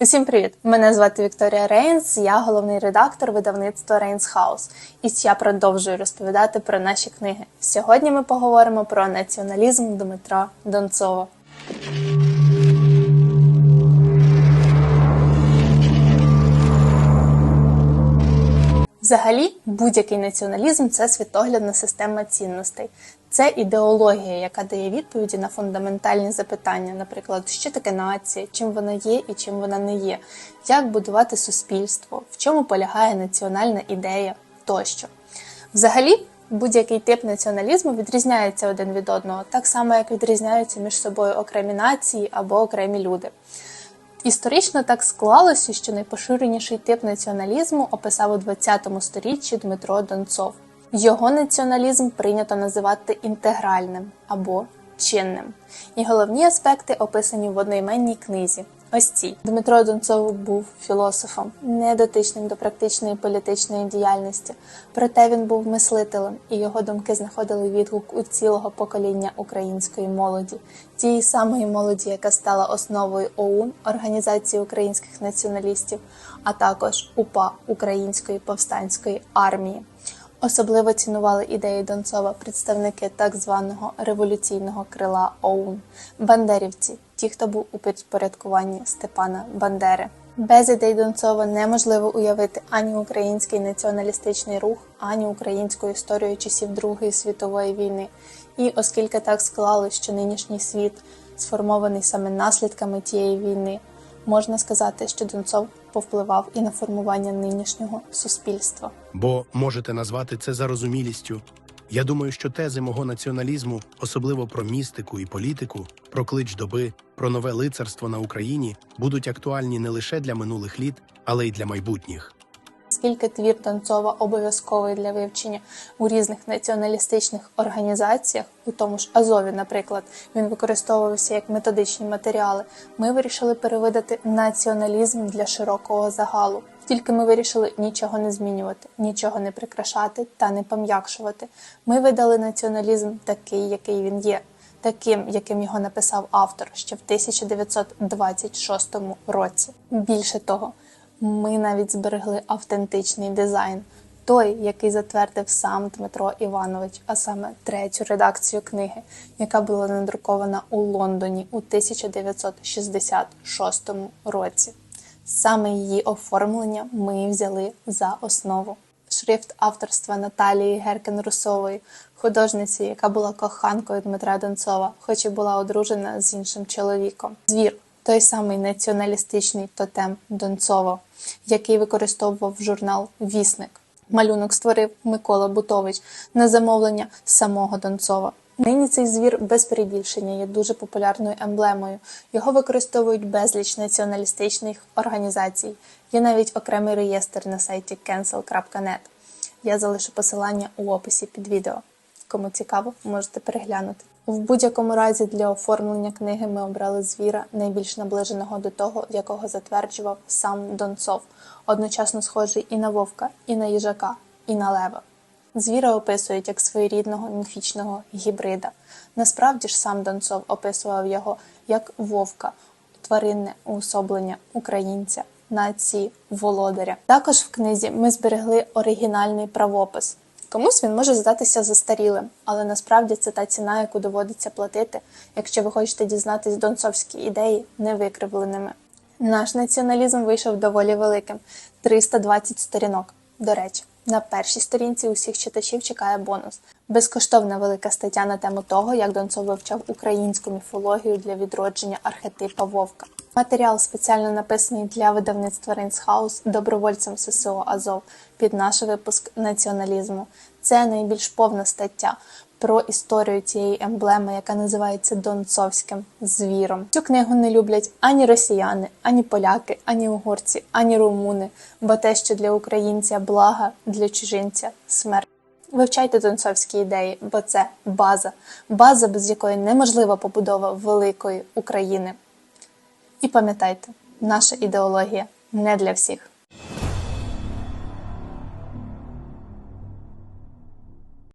Усім привіт! Мене звати Вікторія Рейнс, я головний редактор видавництва Рейнс Хаус. І я продовжую розповідати про наші книги. Сьогодні ми поговоримо про націоналізм Дмитра Донцова. Взагалі, будь-який націоналізм це світоглядна система цінностей. Це ідеологія, яка дає відповіді на фундаментальні запитання, наприклад, що таке нація, чим вона є і чим вона не є, як будувати суспільство, в чому полягає національна ідея тощо. Взагалі, будь-який тип націоналізму відрізняється один від одного, так само як відрізняються між собою окремі нації або окремі люди. Історично так склалося, що найпоширеніший тип націоналізму описав у ХХ сторіччі Дмитро Донцов. Його націоналізм прийнято називати інтегральним або чинним. І головні аспекти описані в одноіменній книзі. Ось цій Дмитро Донцов був філософом, недотичним до практичної політичної діяльності. Проте він був мислителем, і його думки знаходили відгук у цілого покоління української молоді, тієї самої молоді, яка стала основою ОУН Організації українських націоналістів, а також УПА Української повстанської армії. Особливо цінували ідеї Донцова представники так званого революційного крила ОУН бандерівці, ті, хто був у підпорядкуванні Степана Бандери. Без ідей Донцова неможливо уявити ані український націоналістичний рух, ані українську історію часів Другої світової війни. І оскільки так склалось, що нинішній світ сформований саме наслідками тієї війни, можна сказати, що Донцов повпливав і на формування нинішнього суспільства. Бо можете назвати це зарозумілістю. Я думаю, що тези мого націоналізму, особливо про містику і політику, про клич доби, про нове лицарство на Україні, будуть актуальні не лише для минулих літ, але й для майбутніх. Оскільки твір Донцова обов'язковий для вивчення у різних націоналістичних організаціях, у тому ж Азові, наприклад, він використовувався як методичні матеріали, ми вирішили перевидати націоналізм для широкого загалу. Тільки ми вирішили нічого не змінювати, нічого не прикрашати та не пом'якшувати. Ми видали націоналізм такий, який він є, таким, яким його написав автор ще в 1926 році. Більше того, ми навіть зберегли автентичний дизайн, той, який затвердив сам Дмитро Іванович, а саме третю редакцію книги, яка була надрукована у Лондоні у 1966 році. Саме її оформлення ми взяли за основу. Шрифт авторства Наталії Геркен-Русової, художниці, яка була коханкою Дмитра Донцова, хоч і була одружена з іншим чоловіком. Звір той самий націоналістичний тотем Донцова, який використовував журнал Вісник. Малюнок створив Микола Бутович на замовлення самого Донцова. Нині цей звір без перебільшення є дуже популярною емблемою. Його використовують безліч націоналістичних організацій. Є навіть окремий реєстр на сайті cancel.net. Я залишу посилання у описі під відео. Кому цікаво, можете переглянути. В будь-якому разі для оформлення книги ми обрали звіра, найбільш наближеного до того, якого затверджував сам Донцов, одночасно схожий і на вовка, і на їжака, і на лева. Звіра описують як своєрідного міфічного гібрида. Насправді ж сам Донцов описував його як вовка, тваринне уособлення українця, нації, володаря. Також в книзі ми зберегли оригінальний правопис. Комусь він може здатися застарілим, але насправді це та ціна, яку доводиться платити, якщо ви хочете дізнатись донцовські ідеї невикривленими. Наш націоналізм вийшов доволі великим 320 сторінок. До речі, на першій сторінці усіх читачів чекає бонус. Безкоштовна велика стаття на тему того, як Донцов вивчав українську міфологію для відродження архетипа Вовка. Матеріал спеціально написаний для видавництва Рейнсхаус добровольцем ССО Азов під наш випуск націоналізму. Це найбільш повна стаття про історію цієї емблеми, яка називається Донцовським звіром. Цю книгу не люблять ані росіяни, ані поляки, ані угорці, ані румуни, бо те, що для українця блага, для чужинця смерть. Вивчайте донцовські ідеї, бо це база, база, без якої неможлива побудова великої України. І пам'ятайте, наша ідеологія не для всіх.